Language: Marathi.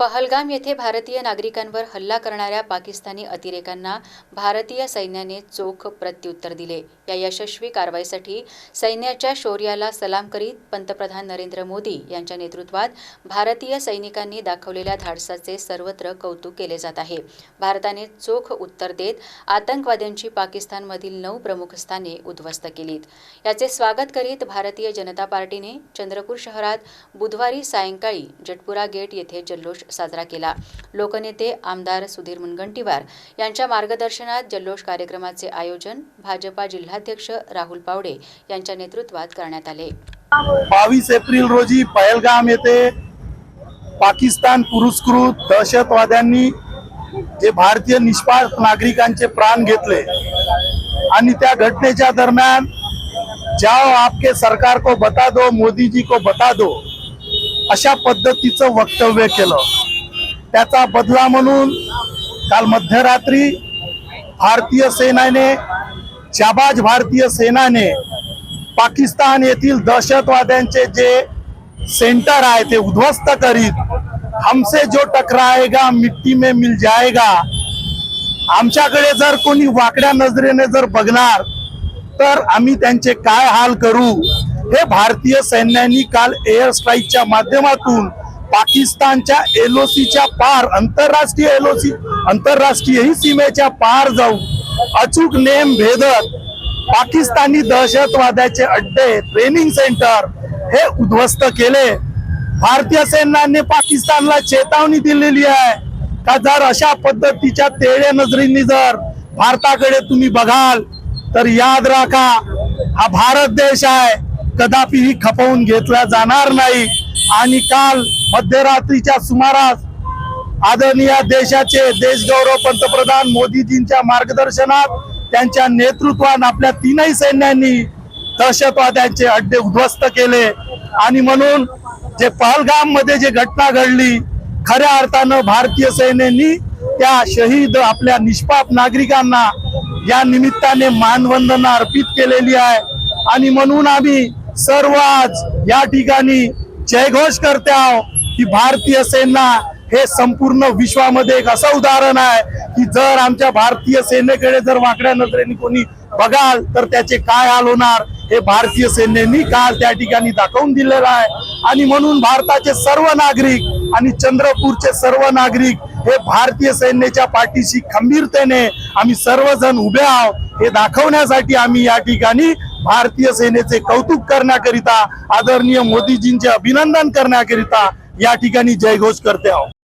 पहलगाम येथे भारतीय नागरिकांवर हल्ला करणाऱ्या पाकिस्तानी अतिरेकांना भारतीय सैन्याने चोख प्रत्युत्तर दिले. या यशस्वी कारवाईसाठी सैन्याच्या शौर्याला सलाम करीत पंतप्रधान नरेंद्र मोदी यांच्या नेतृत्वात भारतीय सैनिकांनी दाखवलेल्या धाडसाचे सर्वत्र कौतुक केले जात आहे. भारताने चोख उत्तर देत आतंकवाद्यांची पाकिस्तानमधील नऊ प्रमुख स्थाने उद्ध्वस्त केलीत. याचे स्वागत करीत भारतीय जनता पार्टीने चंद्रपूर शहरात बुधवारी सायंकाळी जटपुरा गेट येथे जल्लोष साजरा केला. लोकनेते आमदार सुधीर मुनगंटीवार यांच्या मार्गदर्शनात जल्लोष कार्यक्रमाचे आयोजन भाजपा जिल्हाध्यक्ष राहुल पावडे यांच्या नेतृत्वात करण्यात आले. बावीस एप्रिल रोजी पहलगाम येथे पाकिस्तान पुरस्कृत दहशतवाद्यांनी जे भारतीय निष्पाप नागरिकांचे प्राण घेतले आणि त्या घटनेच्या दरम्यान जाओ आपके सरकार को बता दो मोदी जी को बता दो अशा पद्धतीचं वक्तव्य केलं. त्याचा बदला म्हणून काल मध्यरात्री भारतीय सेनाने जाबाज भारतीय सेनाने पाकिस्तान येथील दहशतवाद्यांचे जे सेंटर आहे ते उद्ध्वस्त करीत हमसे जो टकराएगा मिट्टी में मिल जाएगा. आमच्याकडे जर कोणी वाकड्या नजरेने जर बघणार तर आम्ही त्यांचे काय हाल करू? हे भारतीय सैन्यांनी काल एअर स्ट्राईकच्या माध्यमातून पाकिस्तानच्या एलओसीच्या पार आंतरराष्ट्रीय एलओसी आंतरराष्ट्रीय ही सीमेच्या पार जाऊन अचूक नेम भेदत पाकिस्तानी दहशतवाद्याचे अड्डे ट्रेनिंग सेंटर हे उद्ध्वस्त केले. भारतीय सैन्याने पाकिस्तानला चेतावणी दिलेली आहे. का जर अशा पद्धतीच्या तेळ्या नजरेने जर भारताकडे तुम्ही बघाल तर याद राखा हा भारत देश आहे. कदापिही खपवून घेतला जाणार नाही. आणि काल मध्यरात्रीच्या सुमारास आदरणीय देशाचे देशगौरव पंतप्रधान मोदीजींच्या मार्गदर्शनात त्यांच्या नेतृत्वात आपल्या तीनही सैन्यांनी दहशतवाद्यांचे अड्डे उद्ध्वस्त केले. आणि म्हणून जे पहलगाममध्ये जे घटना घडली खऱ्या अर्थानं भारतीय सेनेनी त्या शहीद आपल्या निष्पाप नागरिकांना या निमित्ताने मानवंदना अर्पित केलेली आहे. आणि म्हणून आम्ही सर्व आज या ठिकाणी जयघोष करते आहो की भारतीय सेना हे संपूर्ण विश्वामध्ये एक असं उदाहरण आहे की जर आमच्या भारतीय सेनेकडे जर वाकड्या नजरेने कोणी बघाल तर त्याचे काय हाल होणार हे भारतीय सेनेनी काल त्या ठिकाणी दाखवून दिलेलं आहे. आणि म्हणून भारताचे सर्व नागरिक आणि चंद्रपूरचे सर्व नागरिक हे भारतीय सैन्याच्या पाठीशी खंबीरतेने आम्ही सर्वजण उभे आहोत हे दाखवण्यासाठी आम्ही या ठिकाणी भारतीय सेनेचे कौतुक करण्याकरिता आदरणीय मोदीजींचे अभिनंदन करण्याकरिता या ठिकाणी जयघोष करते आहोत.